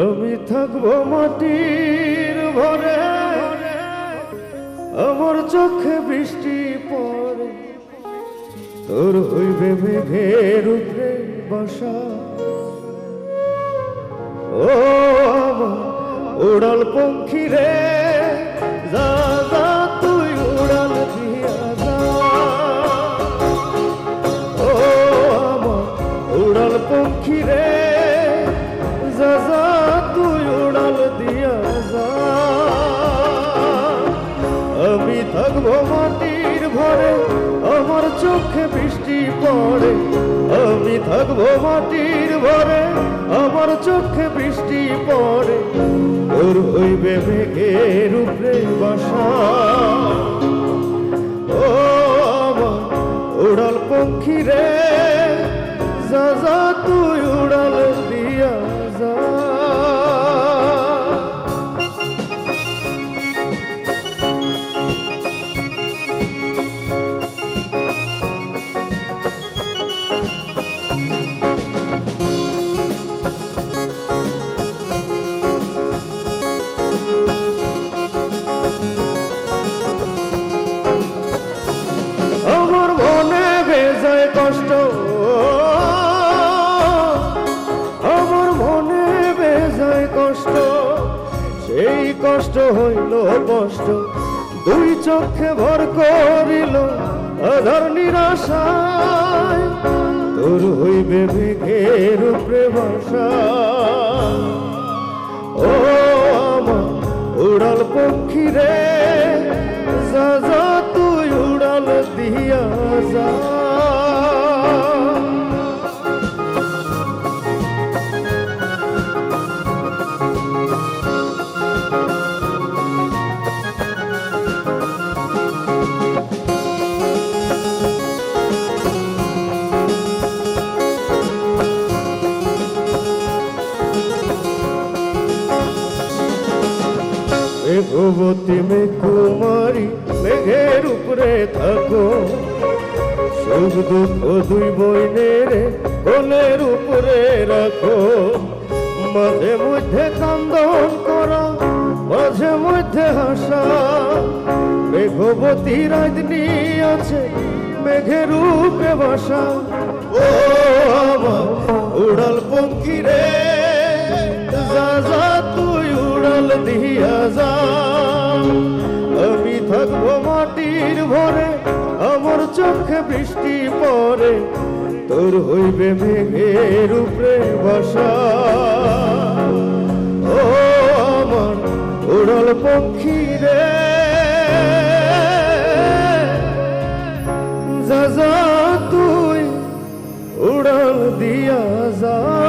আমি থাকব মাটির ভরে, আমার চোখে বৃষ্টি পড়ে। তোর হইবে মেঘের উপরে বাসা। ও আমার উড়াল পঙ্খী রে তুই দিয়া যা। আমি থাকব মাটির ভরে আমার চোখে বৃষ্টি পড়ে। আমি থাকব মাটির ভরে আমার চোখে বৃষ্টি পড়ে। তোর হইবে মেঘের উপরে বাসা। ও আমার উড়াল পঙ্খী রে, যা যা, তুই উড়াল দিয়া যা। কষ্ট। আমার মনে বেজায় কষ্ট। সেই কষ্ট হইল কষ্ট। দুই চোখে ভর করিল আধার নিরাশায়। তোর হইবে মেঘের উপরে বাসা ও আমার উড়াল পক্ষী রে, যা যা তুই উড়াল দিয়া যা। মেঘবতী মেঘকুমারী মেঘের উপরে থাকো সুখ দুঃখ দুই বইনের কোলের উপরে রাখো। মাঝে মধ্যে কান্দন করা, মাঝে মধ্যে হাসা। মেঘবতী রাজনী আছে মেঘের রূপে বাসা। ও উড়াল পঙ্কি রে, যা যা, তুই উড়াল দিয়া যা। আমি থাকব মাটির ভরে বৃষ্টি পরে তোর হইবে মেঘের উপরে বসা। ও আমার উড়ল পক্ষী রে তুই উড়াল দিয়া যা।